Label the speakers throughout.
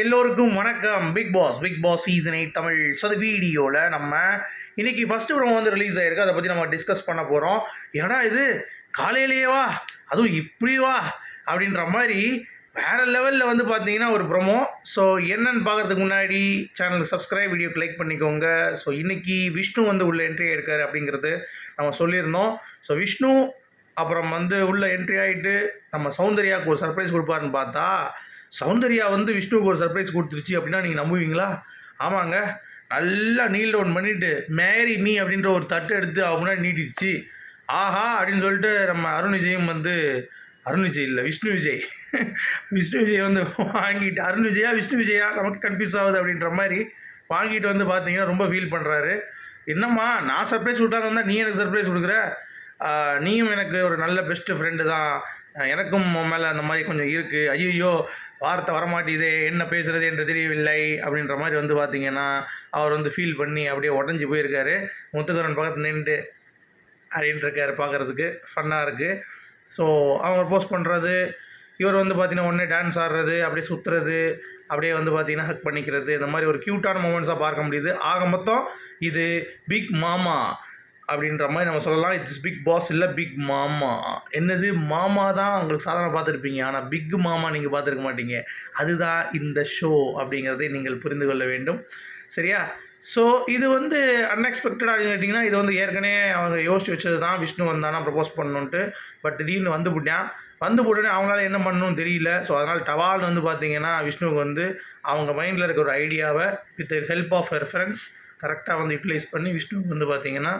Speaker 1: எல்லோருக்கும் வணக்கம். Bigg Boss Bigg Boss season eight Tamil so அந்த வீடியோவில் நம்ம இன்னைக்கு ஃபஸ்ட்டு ப்ரோமோ வந்து ரிலீஸ் ஆயிருக்கு. அதை பற்றி நம்ம டிஸ்கஸ் பண்ண போகிறோம் ஏன்னா இது? காலையிலேயே வா. அதுவும் இப்படி வா அப்படின்ற மாதிரி வேற லெவலில் வந்து பார்த்தீங்கன்னா ஒரு ப்ரொமோ ஸோ என்னன்னு பார்க்கறதுக்கு முன்னாடி சேனலுக்கு சப்ஸ்கிரைப் வீடியோக்கு லைக் பண்ணிக்கோங்க. ஸோ இன்றைக்கி விஷ்ணு வந்து உள்ள என்ட்ரி ஆயிருக்காரு அப்படிங்கிறது நம்ம சொல்லியிருந்தோம். ஸோ விஷ்ணு அப்புறம் வந்து உள்ள என்ட்ரி ஆகிட்டு நம்ம சௌந்தர்யாவுக்கு ஒரு சர்ப்ரைஸ் கொடுப்பாருன்னு பார்த்தா சௌந்தர்யா வந்து விஷ்ணுவுக்கு ஒரு சர்ப்ரைஸ் கொடுத்துருச்சு அப்படின்னா நீங்கள் நம்புவீங்களா? ஆமாங்க. நல்லா நீல் டவுன் பண்ணிட்டு மேரி மீ அப்படின்ற ஒரு தட்டை எடுத்து அவங்க முன்னாடி நீட்டிடுச்சு. ஆஹா அப்படின்னு சொல்லிட்டு நம்ம அருண் விஜயும் வந்து அருண் விஜய் இல்லை விஷ்ணு விஜய். விஷ்ணு விஜய் வந்து வாங்கிட்டு அருண் விஜயா விஷ்ணு விஜயா? நமக்கு கன்ஃபியூஸ் ஆகுது அப்படின்ற மாதிரி வாங்கிட்டு வந்து பார்த்தீங்கன்னா ரொம்ப ஃபீல் பண்ணுறாரு என்னம்மா நான் சர்ப்ரைஸ் கொடுத்தாலும் வந்தால் நீ எனக்கு சர்ப்ரைஸ் கொடுக்குற? நீயும் எனக்கு ஒரு நல்ல பெஸ்ட்டு ஃப்ரெண்டு தான். எனக்கும் மேலே அந்த மாதிரி கொஞ்சம் இருக்குது ஐயோ வார்த்தை வரமாட்டேதே என்ன பேசுகிறது என்று தெரியவில்லை அப்படின்ற மாதிரி வந்து பார்த்தீங்கன்னா அவர் வந்து ஃபீல் பண்ணி அப்படியே உடஞ்சி போயிருக்காரு. முத்துக்கரன் பக்கத்தில் நின்று அப்படின்ட்டு இருக்காரு பார்க்குறதுக்கு ஃபன்னாக இருக்குது ஸோ அவங்க போஸ்ட் பண்ணுறது இவர் வந்து பார்த்திங்கன்னா உடனே டான்ஸ் ஆடுறது அப்படியே சுற்றுறது அப்படியே வந்து பார்த்தீங்கன்னா ஹக் பண்ணிக்கிறது இந்த மாதிரி ஒரு க்யூட்டான மூமெண்ட்ஸாக பார்க்க முடியுது. ஆக மொத்தம் இது பிக் மாமா அப்படின்ற மாதிரி நம்ம சொல்லலாம். இட்ஸ் பிக் பாஸ் இல்லை பிக் மாமா என்னது? மாமா தான் உங்களுக்கு சாதாரண பார்த்துருப்பீங்க. ஆனால் பிக் மாமா நீங்கள் பார்த்துருக்க மாட்டீங்க. அதுதான் இந்த ஷோ அப்படிங்கிறதை நீங்கள் புரிந்து கொள்ள வேண்டும். சரியா? ஸோ இது வந்து அன்எக்ஸ்பெக்டட் அப்படின்னு கேட்டிங்கன்னா இது வந்து ஏற்கனவே அவங்க யோசிச்சு வச்சது தான். விஷ்ணு வந்தானா ப்ரப்போஸ் பண்ணணுன்ட்டு பட் திடீர்னு வந்து போட்டான். வந்து போட்டோடனே அவங்களால என்ன பண்ணணும்னு தெரியல. ஸோ அதனால் டவால் வந்து பார்த்தீங்கன்னா விஷ்ணுவுக்கு வந்து அவங்க மைண்டில் இருக்க ஒரு ஐடியாவை வித் ஹெல்ப் ஆஃப் ரெஃபரன்ஸ் கரெக்டாக வந்து யூட்டிலைஸ் பண்ணி விஷ்ணுவுக்கு வந்து பார்த்தீங்கன்னா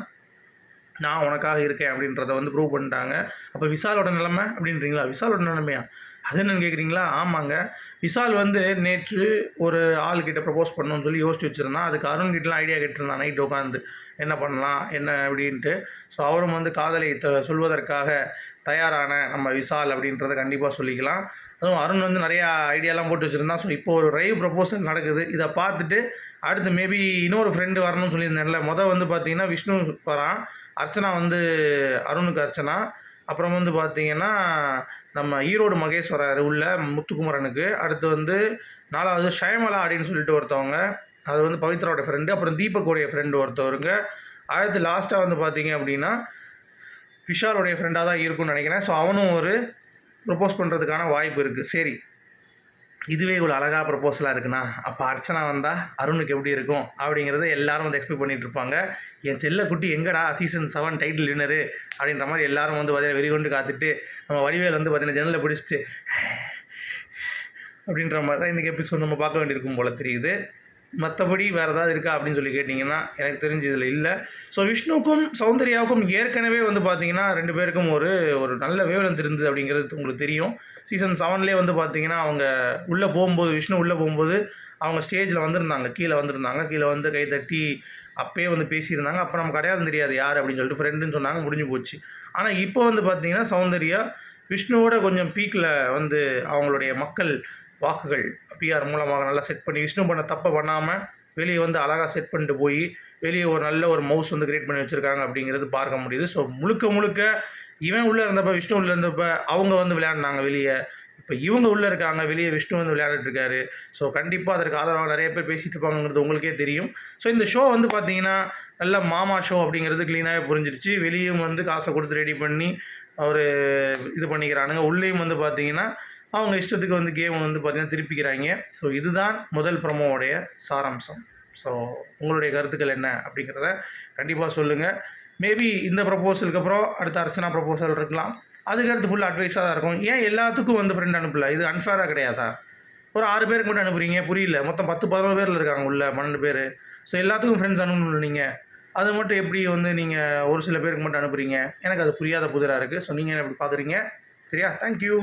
Speaker 1: நான் உனக்காக இருக்கேன் அப்படின்றத வந்து ப்ரூவ் பண்ணிட்டாங்க. அப்போ விசாலோட நிலைமை அப்படின்றீங்களா? விசாலோட நிலைமையா? அது கேட்குறீங்களா ஆமாங்க. விசால் வந்து நேற்று ஒரு ஆள்கிட்ட ப்ரப்போஸ் பண்ணணும்னு சொல்லி யோசிச்சு வச்சுருந்தான் அதுக்கு அருண் கிட்டலாம் ஐடியா கேட்டிருந்தான் நைட் உட்காந்து என்ன பண்ணலாம்? என்ன அப்படின்ட்டு. ஸோ அவரும் வந்து காதலை த சொல்வதற்காக தயாரான நம்ம விசால் அப்படின்றத கண்டிப்பாக சொல்லிக்கலாம். அதுவும் அருண் வந்து நிறையா ஐடியாலாம் போட்டு வச்சுருந்தான் ஸோ இப்போ ஒரு ரைவ் ப்ரப்போசல் நடக்குது. இதை பார்த்துட்டு அடுத்து மேபி இன்னொரு ஃப்ரெண்டு வரணும்னு சொல்லியிருந்தேன்ல. மொதல் வந்து பார்த்தீங்கன்னா விஷ்ணு வரான். அர்ச்சனா வந்து அருணுக்கு அர்ச்சனா. அப்புறம் வந்து பார்த்தீங்கன்னா நம்ம ஈரோடு மகேஷ் வராரு உள்ள முத்துக்குமரனுக்கு. அடுத்து வந்து நாலாவது ஷயமலா அப்படின்னு சொல்லிட்டு ஒருத்தவங்க. அது வந்து பவித்ராவோட ஃப்ரெண்டு அப்புறம் தீபக்கோடைய ஃப்ரெண்டு ஒருத்தவருங்க. அடுத்து லாஸ்ட்டாக வந்து பார்த்தீங்க அப்படின்னா விஷாலுடைய ஃப்ரெண்டாக தான் இருக்கும்னு நினைக்கிறேன். ஸோ அவனும் ஒரு ப்ரப்போஸ் பண்ணுறதுக்கான வாய்ப்பு இருக்குது சரி. இதுவே இவ்வளோ அழகாக ப்ரப்போசலாக இருக்குண்ணா அப்போ அர்ச்சனா வந்தால் அருணுக்கு எப்படி இருக்கும்? அப்படிங்கிறத எல்லாரும் வந்து எக்ஸ்பெக்ட் பண்ணிகிட்டு இருப்பாங்க. என் செல்ல குட்டி எங்கடா? சீசன் செவன் டைட்டில் வின்னரு அப்படின்ற மாதிரி எல்லாரும் வந்து பார்த்தீங்கன்னா வெறிகொண்டு காத்துட்டு நம்ம வடிவேல் வந்து பார்த்தீங்கன்னா ஜன்னலில் பிடிச்சிட்டு அப்படின்ற மாதிரி தான் இன்றைக்கி எபிசோட் நம்ம பார்க்க வேண்டியிருக்கும் போல் தெரியுது. மற்றபடி வேறு ஏதாவது இருக்கா அப்படின்னு சொல்லி கேட்டிங்கன்னா எனக்கு தெரிஞ்சு இதில் இல்லை. ஸோ விஷ்ணுக்கும் சௌந்தர்யாவுக்கும் ஏற்கனவே வந்து பார்த்திங்கன்னா ரெண்டு பேருக்கும் ஒரு ஒரு நல்ல வேவலந்து இருந்தது அப்படிங்கிறது உங்களுக்கு தெரியும். சீசன் செவன்லேயே வந்து பார்த்திங்கன்னா அவங்க உள்ளே போகும்போது விஷ்ணு உள்ளே போகும்போது அவங்க ஸ்டேஜில் வந்திருந்தாங்க. கீழே வந்திருந்தாங்க. கீழே வந்து கை தட்டி அப்பயே வந்து பேசியிருந்தாங்க. அப்போ நமக்கு கிடையாது தெரியாது யார் அப்படின்னு சொல்லிட்டு ஃப்ரெண்டுன்னு சொன்னாங்க. முடிஞ்சு போச்சு. ஆனால் இப்போ வந்து பார்த்திங்கன்னா சௌந்தர்யா விஷ்ணுவோட கொஞ்சம் பீக்கில் வந்து அவங்களுடைய மக்கள் வாக்குகள் பிஆர் மூலமாக நல்லா செட் பண்ணி விஷ்ணு பண்ண தப்பை பண்ணாமல் வெளியே வந்து அழகாக செட் பண்ணிட்டு போய் வெளியே ஒரு நல்ல ஒரு மவுஸ் வந்து கிரியேட் பண்ணி வச்சுருக்காங்க அப்படிங்கிறது பார்க்க முடியுது. ஸோ முழுக்க முழுக்க இவன் உள்ளே இருந்தப்ப விஷ்ணு உள்ளே இருந்தப்ப அவங்க வந்து விளையாடினாங்க வெளியே. இப்போ இவங்க உள்ளே இருக்காங்க வெளியே விஷ்ணு வந்து விளையாடிட்டுருக்காரு ஸோ கண்டிப்பாக அதற்கு ஆதரவாக நிறைய பேர் பேசிகிட்டு இருப்பாங்கிறது உங்களுக்கே தெரியும். ஸோ இந்த ஷோ வந்து பார்த்தீங்கன்னா நல்ல மாமா ஷோ அப்படிங்கிறது க்ளீனாகவே புரிஞ்சிருச்சு. வெளியும் வந்து காசை கொடுத்து ரெடி பண்ணி அவர் இது பண்ணிக்கிறானுங்க. உள்ளேயும் வந்து பார்த்தீங்கன்னா அவங்க இஷ்டத்துக்கு வந்து கேம் வந்து பார்த்தீங்கன்னா திருப்பிக்கிறாங்க. ஸோ இதுதான் முதல் ப்ரமோவோடைய சாராம்சம். ஸோ உங்களுடைய கருத்துக்கள் என்ன அப்படிங்கிறத கண்டிப்பாக சொல்லுங்கள் மேபி இந்த ப்ரப்போசலுக்கு அப்புறம் அடுத்த அர்ச்சனா ப்ரப்போசல் இருக்கலாம். அதுக்கு அடுத்து ஃபுல் அட்வைஸாக தான் இருக்கும். ஏன் எல்லாத்துக்கும் வந்து ஃப்ரெண்ட் அனுப்பல? இது அன்ஃபேராக கிடையாதா? ஒரு ஆறு பேருக்கு மட்டும் அனுப்புறீங்க புரியல. மொத்தம் பத்து பதினோரு பேரில் இருக்காங்க உள்ள பன்னெண்டு பேர். ஸோ எல்லாத்துக்கும் ஃப்ரெண்ட்ஸ் அனுப்பணும் நீங்கள் அது மட்டும் எப்படி வந்து நீங்கள் ஒரு சில பேருக்கு மட்டும் அனுப்புறீங்க? எனக்கு அது புரியாத புதிராக இருக்குது ஸோ நீங்கள் எப்படி பார்க்குறீங்க சரியா? தேங்க்யூ